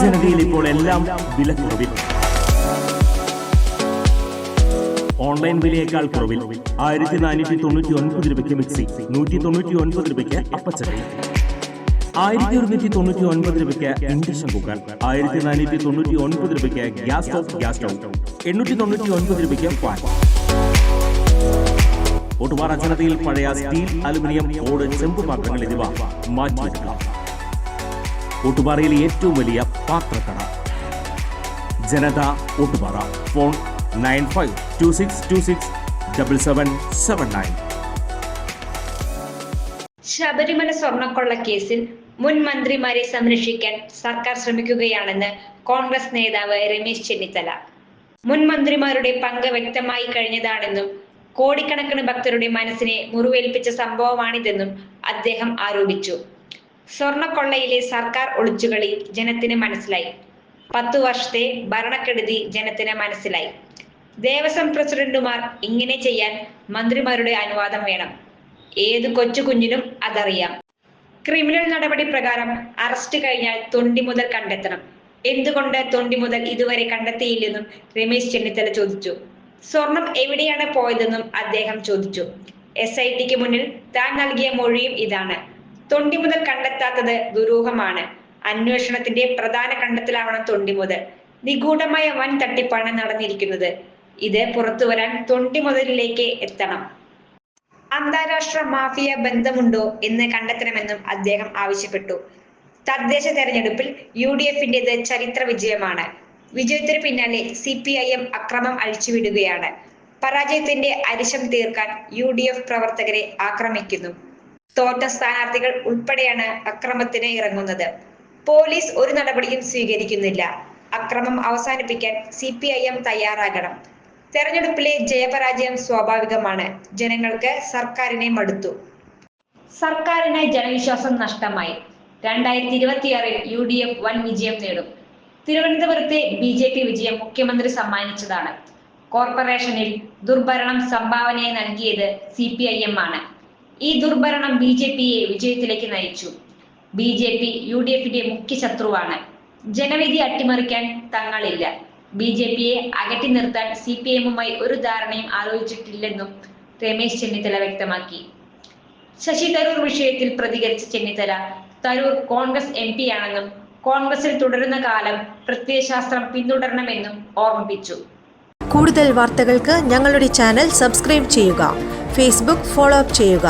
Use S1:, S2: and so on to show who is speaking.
S1: ജനതയിൽ ഇപ്പോൾ എല്ലാം വില കുറവിൽ. ഓൺലൈൻ വിലയേക്കാൾ കുറവിൽ. ആയിരത്തി നാനൂറ്റി തൊണ്ണൂറ്റി ഒൻപത് രൂപയ്ക്ക് മിക്സി നൂറ്റി തൊണ്ണൂറ്റി ഒൻപത് രൂപയ്ക്ക് അപ്പച്ചക്കറി ആയിരത്തി ഒരുന്നൂറ്റി തൊണ്ണൂറ്റി ഒൻപത് രൂപയ്ക്ക് ഇൻഡക്ഷൻ കുക്കർ ആയിരത്തി നാനൂറ്റി തൊണ്ണൂറ്റി ഒൻപത് രൂപയ്ക്ക് ഗ്യാസ് സ്റ്റൗ ഗ്യാസ് സ്റ്റൗ എണ്ണൂറ്റി തൊണ്ണൂറ്റി ഒൻപത് രൂപയ്ക്ക് ഫാൻ ഒട്ടുപാറ ജനതയിൽ പഴയ സ്റ്റീൽ അലുമിനിയം ഓട് ചെമ്പ് പാത്രങ്ങൾ എന്നിവ മാറ്റിയെടുക്കാം. ഒട്ടുപാറയിലെ ഏറ്റവും വലിയ പാത്രക്കട. Janatha Ottupara phone nine five two six two six double seven seven nine.
S2: Sabarimala സ്വർണക്കൊള്ള കേസിൽ മുൻ മന്ത്രിമാരെ സംരക്ഷിക്കാൻ സർക്കാർ ശ്രമിക്കുകയാണെന്ന് കോൺഗ്രസ് നേതാവ് രമേശ് ചെന്നിത്തല. മുൻ മന്ത്രിമാരുടെ പങ്ക് വ്യക്തമായി കഴിഞ്ഞതാണെന്നും കോടിക്കണക്കിന് ഭക്തരുടെ മനസ്സിനെ മുറിവേൽപ്പിച്ച സംഭവമാണിതെന്നും അദ്ദേഹം ആരോപിച്ചു. സ്വർണക്കൊള്ളയിലെ സർക്കാർ ഒളിച്ചുകളി ജനത്തിന് മനസ്സിലായി. പത്തു വർഷത്തെ ഭരണക്കെടുതി ജനത്തിന് മനസ്സിലായി. ദേവസ്വം പ്രസിഡന്റുമാർ ഇങ്ങനെ ചെയ്യാൻ മന്ത്രിമാരുടെ അനുവാദം വേണം. ഏത് കൊച്ചു കുഞ്ഞിനും അതറിയാം. ക്രിമിനൽ നടപടി പ്രകാരം അറസ്റ്റ് കഴിഞ്ഞാൽ തൊണ്ടി മുതൽ കണ്ടെത്തണം. എന്തുകൊണ്ട് തൊണ്ടി മുതൽ ഇതുവരെ കണ്ടെത്തിയില്ലെന്നും രമേശ് ചെന്നിത്തല ചോദിച്ചു. സ്വർണം എവിടെയാണ് പോയതെന്നും അദ്ദേഹം ചോദിച്ചു. എസ് ഐ ടിക്ക് മുന്നിൽ താൻ നൽകിയ മൊഴിയും ഇതാണ്. തൊണ്ടി മുതൽ കണ്ടെത്താത്തത് ദുരൂഹമാണ്. അന്വേഷണത്തിന്റെ പ്രധാന കണ്ടെത്തലാവണം തൊണ്ടി മുതൽ. നിഗൂഢമായ വൻ തട്ടിപ്പാണ് നടന്നിരിക്കുന്നത്. ഇത് പുറത്തു വരാൻ തൊണ്ടി മുതലിലേക്ക് എത്തണം. അന്താരാഷ്ട്ര മാഫിയ ബന്ധമുണ്ടോ എന്ന് കണ്ടെത്തണമെന്നും അദ്ദേഹം ആവശ്യപ്പെട്ടു. തദ്ദേശ തെരഞ്ഞെടുപ്പിൽ യു ഡി എഫിന്റേത് ചരിത്ര വിജയമാണ്. വിജയത്തിന് പിന്നാലെ സി പി ഐ എം അക്രമം അഴിച്ചുവിടുകയാണ്. പരാജയത്തിന്റെ അരിശം തീർക്കാൻ യു ഡി എഫ് പ്രവർത്തകരെ ആക്രമിക്കുന്നു. തോറ്റ സ്ഥാനാർത്ഥികൾ ഉൾപ്പെടെയാണ് അക്രമത്തിന് ഇറങ്ങുന്നത്. പോലീസ് ഒരു നടപടിയും സ്വീകരിക്കുന്നില്ല. അക്രമം അവസാനിപ്പിക്കാൻ സി പി ഐ എം തയ്യാറാകണം. തെരഞ്ഞെടുപ്പിലെ ജയപരാജയം സ്വാഭാവികമാണ്. ജനങ്ങൾക്ക് സർക്കാരിനെ മടുത്തു. സർക്കാരിന് ജനവിശ്വാസം നഷ്ടമായി. രണ്ടായിരത്തി ഇരുപത്തിയാറിൽ യു ഡി എഫ് വൻ വിജയം നേടും. തിരുവനന്തപുരത്തെ ബി ജെ പി വിജയം മുഖ്യമന്ത്രി സമ്മാനിച്ചതാണ്. കോർപ്പറേഷനിൽ ദുർഭരണം സംഭാവനയായി നൽകിയത് സി പി ഐ എം ആണ്. ഈ ദുർഭരണം ബി ജെ പിയെ വിജയത്തിലേക്ക് നയിച്ചു. B J P U D എഫിന്റെ മുഖ്യ ശത്രുവാണ് ജനവിധി അട്ടിമറിക്കാൻ തങ്ങളില്ല. ബി ജെ പിയെ അകറ്റി നിർത്താൻ സി പി എമ്മുമായി ഒരു ധാരണയും ആലോചിച്ചിട്ടില്ലെന്നും രമേശ് ചെന്നിത്തല വ്യക്തമാക്കി. ശശി തരൂർ വിഷയത്തിൽ പ്രതികരിച്ച ചെന്നിത്തല തരൂർ കോൺഗ്രസ് എം പി ആണെന്നും കോൺഗ്രസിൽ തുടരുന്ന കാലം പ്രത്യയശാസ്ത്രം പിന്തുടരണമെന്നും ഓർമ്മിപ്പിച്ചു.
S3: കൂടുതൽ വാർത്തകൾക്ക് ഞങ്ങളുടെ ചാനൽ സബ്സ്ക്രൈബ് ചെയ്യുക. ഫേസ്ബുക്ക് ഫോളോ അപ്പ് ചെയ്യുക.